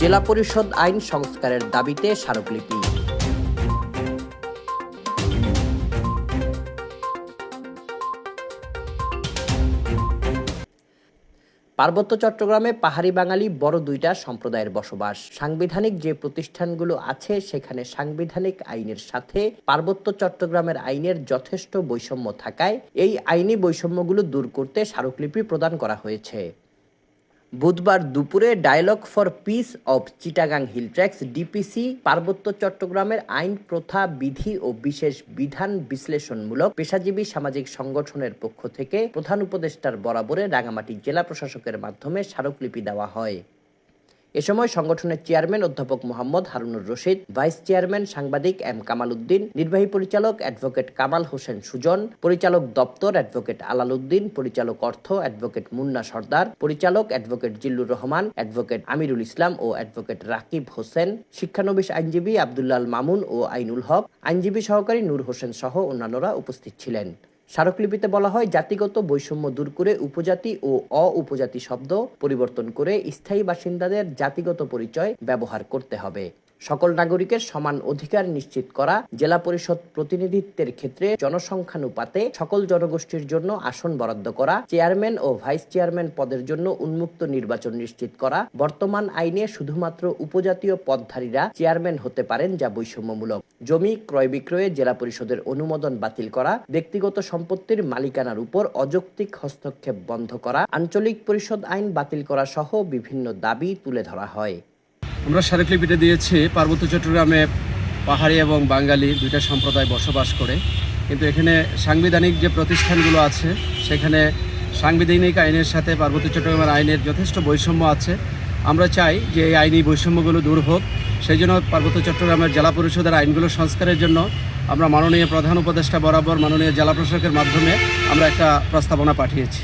জেলা পরিষদ আইন সংস্কারের দাবিতে স্মারকলিপি। পার্বত্য চট্টগ্রামে পাহাড়ি বাঙালি বড় দুইটা সম্প্রদায়ের বসবাস। সাংবিধানিক যে প্রতিষ্ঠানগুলো আছে, সেখানে সাংবিধানিক আইনের সাথে পার্বত্য চট্টগ্রামের আইনের যথেষ্ট বৈষম্য থাকায় এই আইনি বৈষম্যগুলো দূর করতে স্মারকলিপি প্রদান করা হয়েছে। বুধবার দুপুরে dialogue for peace of Chittagong hill tracts, DPC, পার্বত্য চট্টগ্রামের আইন প্রথা, বিধি ও বিশেষ বিধান বিশ্লেষণমূলক পেশাজীবী সামাজিক সংগঠনের পক্ষ থেকে প্রধান উপদেষ্টার বরাবরে রাঙামাটি জেলা প্রশাসকের মাধ্যমে স্মারকলিপি দেওয়া হয়। এ সময় সংগঠনের চেয়ারম্যান অধ্যাপক মোহাম্মদ হারুনুর রশিদ, ভাইস চেয়ারম্যান সাংবাদিক এম কামাল উদ্দিন, নির্বাহী পরিচালক অ্যাডভোকেট কামাল হোসেন সুজন, পরিচালক দপ্তর অ্যাডভোকেট আলাল উদ্দিন, পরিচালক অর্থ অ্যাডভোকেট মুন্না সর্দার, পরিচালক অ্যাডভোকেট জিল্লুর রহমান, অ্যাডভোকেট আমিরুল ইসলাম ও অ্যাডভোকেট রাকিব হোসেন, শিক্ষানবিশ আইনজীবী আবদুল্লাল মামুন ও আইনুল হক, আইনজীবী সহকারী নূর হোসেন সহ অন্যান্যরা উপস্থিত ছিলেন। স্মারকলিপিতে বলা হয়, জাতিগত বৈষম্য দূর করে উপজাতি ও অ উপজাতি শব্দ পরিবর্তন করে স্থায়ী বাসিন্দাদের জাতিগত পরিচয় ব্যবহার করতে হবে। সকল নাগরিকের সমান অধিকার নিশ্চিত করা জেলা পরিষদ প্রতিনিধিত্বের ক্ষেত্রে জনসংখ্যানুপাতে সকল জনগোষ্ঠীর জন্য আসন বরাদ্দ করা, চেয়ারম্যান ও ভাইস চেয়ারম্যান পদের জন্য উন্মুক্ত নির্বাচন নিশ্চিত করা, বর্তমান আইনে শুধুমাত্র উপজাতীয় পদধারীরা চেয়ারম্যান হতে পারেন যা বৈষম্যমূলক। জমি ক্রয় বিক্রয়ে জেলা পরিষদের অনুমোদন বাতিল করা, ব্যক্তিগত সম্পত্তির মালিকানার উপর অযৌক্তিক হস্তক্ষেপ বন্ধ করা, আঞ্চলিক পরিষদ আইন বাতিল করা সহ বিভিন্ন দাবি তুলে ধরা হয়। আমরা স্মারকলিপিটা দিয়েছি, পার্বত্য চট্টগ্রামে পাহাড়ি এবং বাঙালি দুইটা সম্প্রদায় বসবাস করে। কিন্তু এখানে সাংবিধানিক যে প্রতিষ্ঠানগুলো আছে, সেখানে সাংবিধানিক আইনের সাথে পার্বত্য চট্টগ্রামের আইনের যথেষ্ট বৈষম্য আছে। আমরা চাই যে এই আইনি বৈষম্যগুলো দূর হোক। সেই জন্য পার্বত্য চট্টগ্রামের জেলা পরিষদের আইনগুলো সংস্কারের জন্য আমরা মাননীয় প্রধান উপদেষ্টা বরাবর মাননীয় জেলা প্রশাসকের মাধ্যমে আমরা একটা প্রস্তাবনা পাঠিয়েছি।